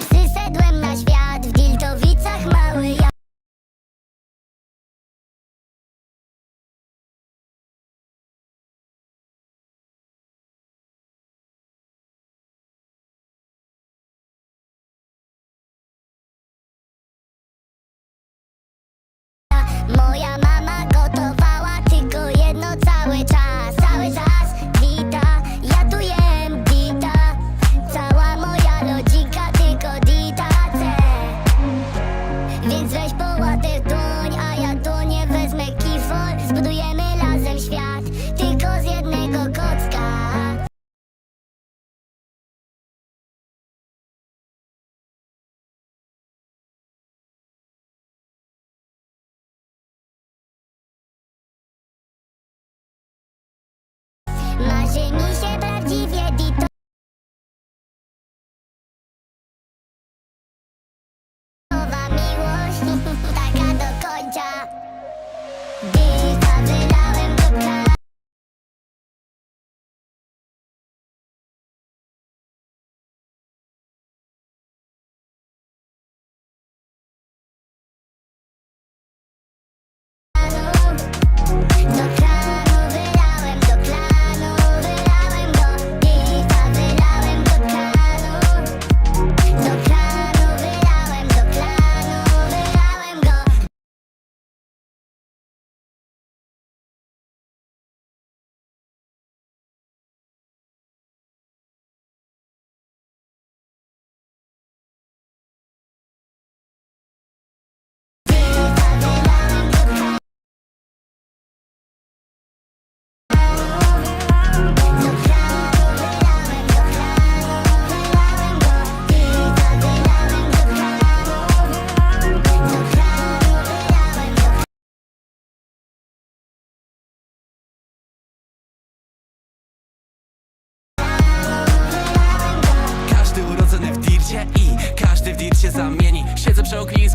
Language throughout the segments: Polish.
Przyszedłem na świat w Diltowicach mały ja Moja mama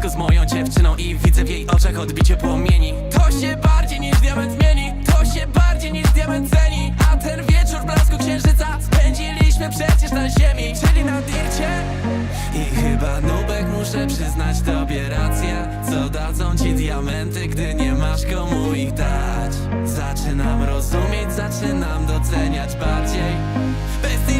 z moją dziewczyną i widzę w jej oczach odbicie płomieni. To się bardziej niż diament mieni To się bardziej niż diament ceni. A ten wieczór w blasku księżyca Spędziliśmy przecież na ziemi Czyli na dircie. I chyba Nubek muszę przyznać tobie rację. Co dadzą ci diamenty, gdy nie masz komu ich dać? Zaczynam rozumieć, zaczynam doceniać bardziej. Bez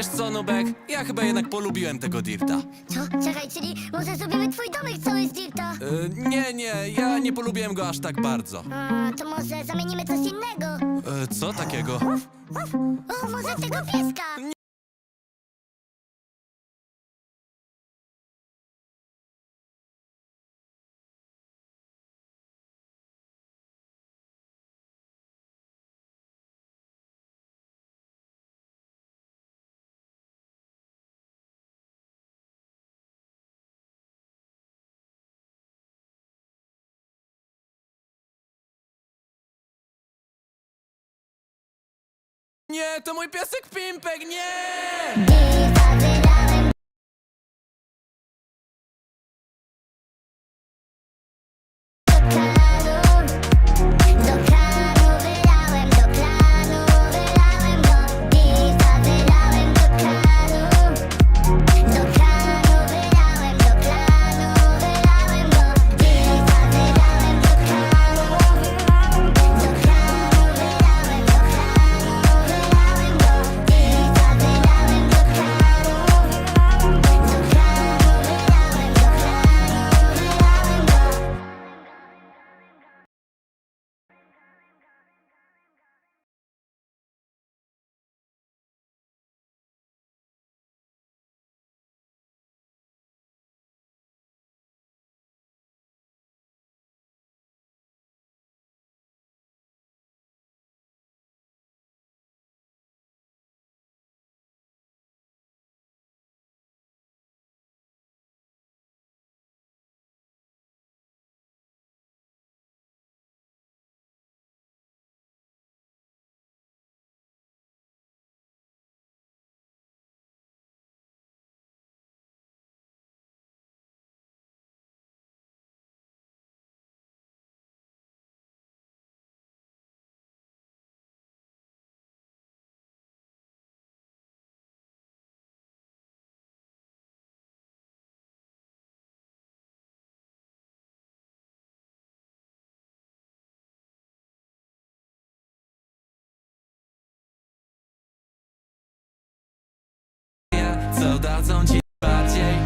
Wiesz co, Nubek? Ja chyba jednak polubiłem tego dirta Co? Czekaj, czyli może zrobimy twój domek cały z dirta? Y, Nie, nie, ja nie polubiłem go aż tak bardzo A, to może zamienimy coś innego? Y, Co takiego? O, może tego pieska? Nie, to mój piesek Pimpek, nie! co dadzą ci bardziej